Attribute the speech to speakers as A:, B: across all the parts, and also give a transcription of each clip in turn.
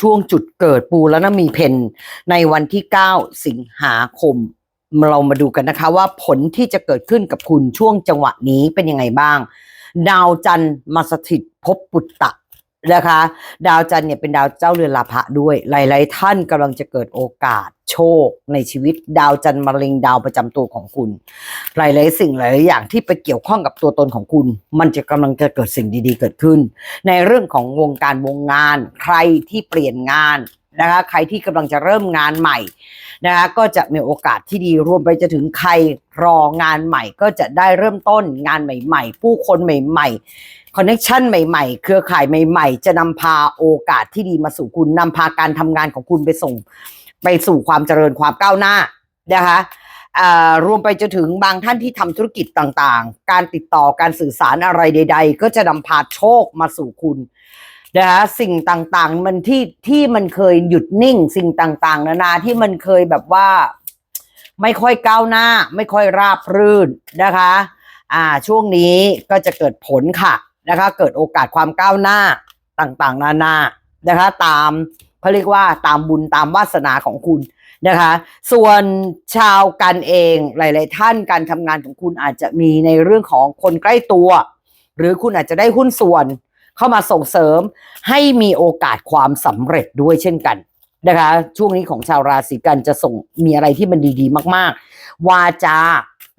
A: ช่วงจุดเกิดปูแล้วนะมีเพนในวันที่ 9 สิงหาคม เรามาดูกันนะคะว่าผลที่จะเกิดขึ้นกับคุณช่วงจังหวะนี้เป็นยังไงบ้าง ดาวจันทร์มาสถิตพบปุตตะ นะคะ ดาวจันทร์เนี่ยเป็นดาวเจ้าเรือนลาภะด้วย หลาย ๆ ท่านกำลังจะเกิดโอกาสโชคในชีวิต ดาวจันทร์มะเร็งดาวประจำตัวของคุณ หลาย ๆ สิ่งหลาย ๆ อย่างที่ไปเกี่ยวข้องกับตัวตนของคุณ มันจะกำลังจะเกิดสิ่งดี ๆ เกิดขึ้น ในเรื่องของวงการวงงาน ใครที่เปลี่ยนงาน นะคะใครที่กำลังจะเริ่มงานใหม่นะคะก็จะมีโอกาสที่ดีรวมไปจะถึงใครรองานใหม่ ก็จะได้เริ่มต้นงานใหม่ ๆ ผู้คนใหม่ ๆคอนเน t ชันใหม่ ๆ เครือข่ายใหม่ ๆ จะนำพาโอกาสที่ดีมาสู่คุณนำพาการทำงานของคุณไปส่ง ไปสู่ความเจริญความก้าวหน้านะคะรวมไปจนถึงบางท่านที่ทำธุรกิจต่างๆ การติดต่อการสื่อสารอะไรใด ๆ ก็จะนำพาโชคมาสู่คุณ นะคะสิ่งต่างๆ มันที่ที่มันเคยหยุดนิ่ง สิ่งต่างๆ นานาที่มันเคยแบบว่า ไม่ค่อยก้าวหน้า ไม่ค่อยราบรื่นนะคะ อ่าช่วงนี้ก็จะเกิดผลค่ะนะคะ เกิดโอกาสความก้าวหน้าต่างๆ นานานะคะ ตามเขาเรียกว่าตามบุญตามวาสนาของคุณนะคะ ส่วนชาวกันเองหลาย ๆ ท่านการทำงานของคุณอาจจะมีในเรื่องของคนใกล้ตัว หรือคุณอาจจะได้หุ้นส่วน เข้ามาส่งเสริมให้มีโอกาสความสำเร็จด้วยเช่นกันนะคะ ช่วงนี้ของชาวราศีกันจะส่งมีอะไรที่มันดีๆ มาก ๆ วาจา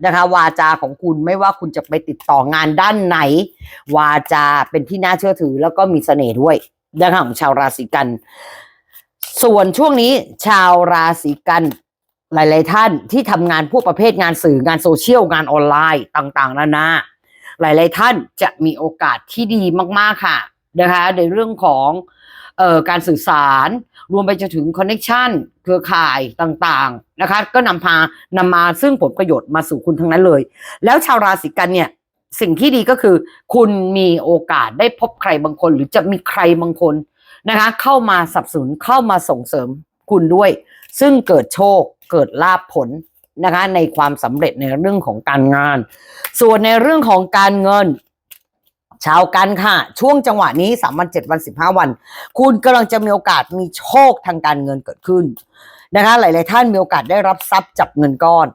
A: นะคะ วาจาของคุณไม่ว่าคุณจะไปติดต่องานด้านไหน วาจาเป็นที่น่าเชื่อถือแล้วก็มีเสน่ห์ด้วยนะคะของชาวราศีกัน ส่วนช่วงนี้ชาวราศีกันหลาย ๆ ท่านที่ทำงานพวกประเภทงานสื่องานโซเชียลงานออนไลน์ต่าง ๆ นานา หลาย ๆ ท่านจะมีโอกาสที่ดีมาก ๆ ค่ะนะคะในเรื่องของออการสื่อสาร รวมไปจนถึงคอนเน็ชันเครือข่ายต่าง ๆ นะคะ ก็นำพานำมาซึ่งผลประโยชน์มาสู่คุณทั้งนั้นเลย แล้วชาวราศีกันเนี่ยสิ่งที่ดีก็คือ คุณมีโอกาสได้พบใครบางคน หรือจะมีใครบางคนนะคะ เข้ามาสนับสนุนเข้ามาส่งเสริมคุณด้วย ซึ่งเกิดโชคเกิดลาภผล นะคะในความสำเร็จในเรื่องของการงาน ส่วนในเรื่องของการเงิน ชาวกันค่ะ ช่วงจังหวะนี้สามวันเจ็ดวันสิบห้าวัน คุณกำลังจะมีโอกาสมีโชคทางการเงินเกิดขึ้นนะคะ หลาย ๆ ท่านมีโอกาสได้รับทรัพย์จับเงินก้อน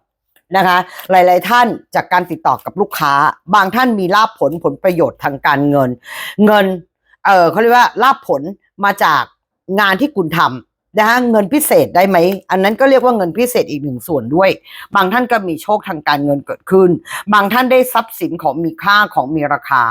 A: นะคะ หลาย ๆ ท่านจากการติดต่อกับลูกค้า บางท่านมีลาภผลผลประโยชน์ทางการเงิน เงิน เออเขาเรียกว่าลาภผลมาจากงานที่คุณทำ นะคะเงินพิเศษได้ไหม อันนั้นก็เรียกว่าเงินพิเศษอีกหนึ่งส่วนด้วย บางท่านก็มีโชคทางการเงินเกิดขึ้น บางท่านได้ทรัพย์สินของมีค่าของมีราคา